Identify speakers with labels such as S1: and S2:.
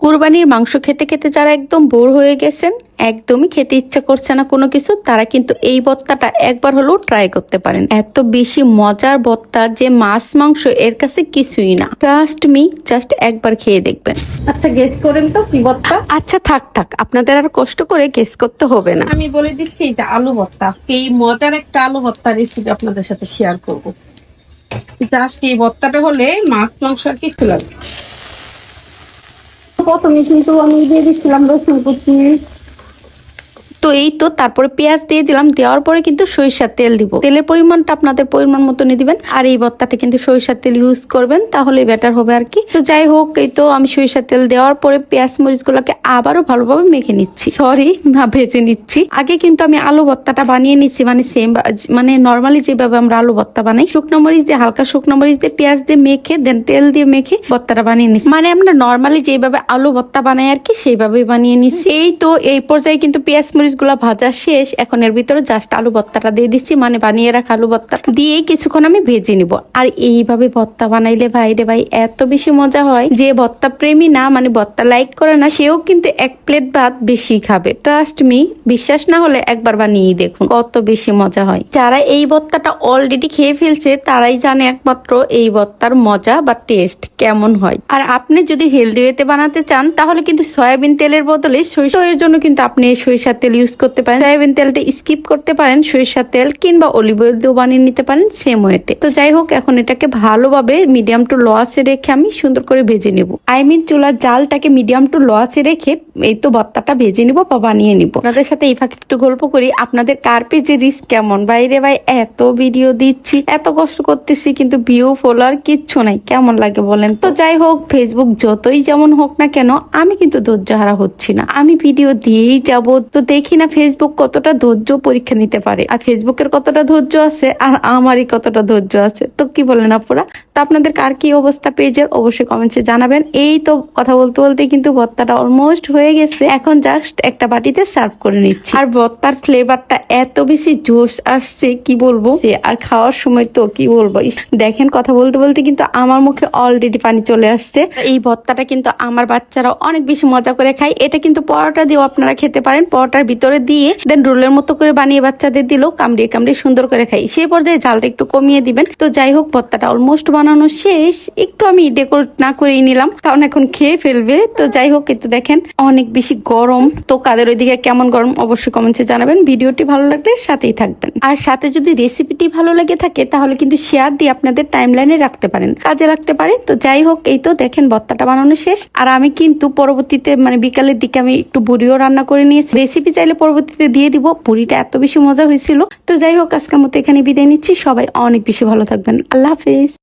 S1: কুরবানির মাংস খেতে খেতে যারা একদম বোর হয়ে গেছেন একদমই খেতে ইচ্ছা করছে না কোনো কিছু তারা কিন্তু এই ভর্তাটা একবার হলেও ট্রাই করতে পারেন। এত বেশি মজার ভর্তা যে মাছ মাংস এর কাছে কিছুই না। ট্রাস্ট মি জাস্ট একবার খেয়ে দেখবেন।
S2: আচ্ছা গেস করেন তো কি ভর্তা
S1: আচ্ছা থাক থাক আপনাদের আর কষ্ট করে গেস করতে হবে না।
S2: আমি বলে দিচ্ছি এই যে আলু বত্তা। এই মজার একটা আলু বত্তা রেসিপি আপনাদের সাথে শেয়ার করব। জাস্ট এই ভর্তাটা হলে মাছ মাংস আর কিছু লাগবে প্রথমে কিন্তু আমি দিয়ে দিচ্ছিলাম রসুন কুচি।
S1: তো এই তো তারপরে পেঁয়াজ দিয়ে দিলাম। দেওয়ার পরে কিন্তু সরিষার তেল দিব। তেলের পরিমাণটা আপনাদের পরিমাণ মতো নিয়ে দিবেন। আর এই ভর্তাটা কিন্তু সরিষার তেল ইউজ করবেন তাহলে বেটার হবে আর কি। তো যাই হোক, এই তো আমি সরিষার তেল দেওয়ার পরে পেঁয়াজ মরিচ গুলোকে আবারও ভালোভাবে মেখে নিচ্ছি। সরি ভেজে নিচ্ছি। আগে কিন্তু আমি আলু ভর্তাটা বানিয়ে নিচ্ছি মানে সেম মানে নর্মালি যেভাবে আমরা আলু ভর্তা বানাই, শুকনো মরিচ দিয়ে, হালকা শুকনো মরিচ দিয়ে পেঁয়াজ দিয়ে মেখে দেন তেল দিয়ে মেখে ভর্তাটা বানিয়ে নিচ্ছি। মানে আমরা নর্মালি যেভাবে আলু ভর্তা বানাই আর কি, সেইভাবেই বানিয়ে নিচ্ছি। এই তো, এই পর্যায়ে কিন্তু পেঁয়াজ মরিচ গুলা ভাজা শেষ, এখন এর ভিতরে জাস্ট আলু ভর্তাটা দিয়ে দিচ্ছি মানে বানিয়ে রাখা আলু ভর্তা দিয়ে কিছুক্ষণ আমি ভেজে নিব। আর এইভাবে ভর্তা বানাইলে ভাই রে ভাই, এত বেশি মজা হয় যে ভর্তা প্রেমী না মানে ভর্তা লাইক করে না, সেও কিন্তু এক প্লেট ভাত বেশি খাবে। ট্রাস্ট মি বিশ্বাস না হলে একবার বানিয়ে দেখুন, কত বেশি মজা হয়। যারা এই ভর্তাটা অলরেডি খেয়ে ফেলছে, তারাই জানে একমাত্র এই ভর্তার মজা বা টেস্ট কেমন হয়। আর আপনি যদি হেলদি বানাতে চান, তাহলে কিন্তু সয়াবিন তেলের বদলে সরিষার জন্য কিন্তু আপনি সরিষার তেল ইউজ করতে পারেন। সয়াবিন তেলটা স্কিপ করতে পারেন, সরিষার তেল কিংবা অলিভ অয়েল দিয়েও বানিয়ে নিতে পারেন সেম ওয়েতে তো। যাই হোক, এখন এটাকে ভালোভাবে মিডিয়াম টু লো আছে রেখে আমি সুন্দর করে ভেজে নিব। আই মিন চুলার জালটাকে মিডিয়াম টু লো আছে রেখে এই তো ভর্তাটা ভেজে নিব বা বানিয়ে নিব। আপনাদের সাথে এই ফাঁকে একটু গল্প করি। আপনাদের কার পেজে রিস্ক কেমন? বাইরে ভাই, এত ভিডিও দিচ্ছি, এত কষ্ট করতেছি, কিন্তু ভিউ ফলোয়ার কিচ্ছু নাই। কেমন লাগে বলেন তো? যাই হোক ফেসবুক যতই যেমন হোক না কেন, আমি কিন্তু ধৈর্য হারা হচ্ছি না। আমি ভিডিও দিয়েই যাব। তো দেখি না ফেসবুক কতটা ধৈর্য পরীক্ষা নিতে পারে। আর ফেসবুকের কতটা ধৈর্য আছে, আর আমারই কতটা ধৈর্য আছে। তো কি বলেন আপুরা? আপনাদের কার কি অবস্থা পেজের অবশ্যই কমেন্টসে জানাবেন। এই তো কথা বলতে বলতে কিন্তু ভর্তাটা অলমোস্ট হয়ে গেছে। এখন জাস্ট একটা বাটিতে সার্ভ করে নিচ্ছি। আর ভর্তার ফ্লেভারটা এত বেশি জোশ আসছে, কি বলব? আর খাওয়ার সময় তো কি বলব? দেখেন কথা বলতে বলতে কিন্তু আমার মুখে অলরেডি পানি চলে আসছে। এই ভর্তাটা কিন্তু আমার বাচ্চারা অনেক বেশি মজা করে খায়। এটা কিন্তু পরোটা দিয়েও আপনারা খেতে পারেন। পরোটার ভিতরে দিয়ে দেন রোলের মতো করে বানিয়ে বাচ্চাদের দিলেও কামড়িয়ে কামড়িয়ে সুন্দর করে খাই। সেই পর্যায়ে ঝালটা একটু কমিয়ে দিবেন। তো যাই হোক, ভর্তাটা অলমোস্ট বানানো শেষ, একটু আমি ডেকোরেট না করেই নিলাম, কারণ এখন খেয়ে ফেলবে। তো যাই হোক কিন্তু দেখেন, অনেক বেশি গরম। তো কাদের ওইদিকে কেমন গরম, অবশ্যই কমেন্টে জানাবেন। ভিডিওটি ভালো লাগলে সাথেই থাকবেন। আর সাথে যদি রেসিপিটি ভালো লাগে থাকে, তাহলে কিন্তু শেয়ার দিয়ে আপনাদের টাইম লাইনে রাখতে পারেন। কাজে রাখতে পারে। তো যাই হোক, এই তো দেখেন, ভর্তাটা বানানো শেষ। আর আমি কিন্তু পরবর্তীতে মানে বিকালের দিকে আমি একটু বুড়িও রান্না করে নিয়েছি। রেসিপি চাইলে পরবর্তীতে দিয়ে দিব। বুড়িটা এত বেশি মজা হয়েছিল। তো যাই হোক, আজকের মতো এখানে বিদায় নিচ্ছি। সবাই অনেক বেশি ভালো থাকবেন। আল্লাহ হাফেজ।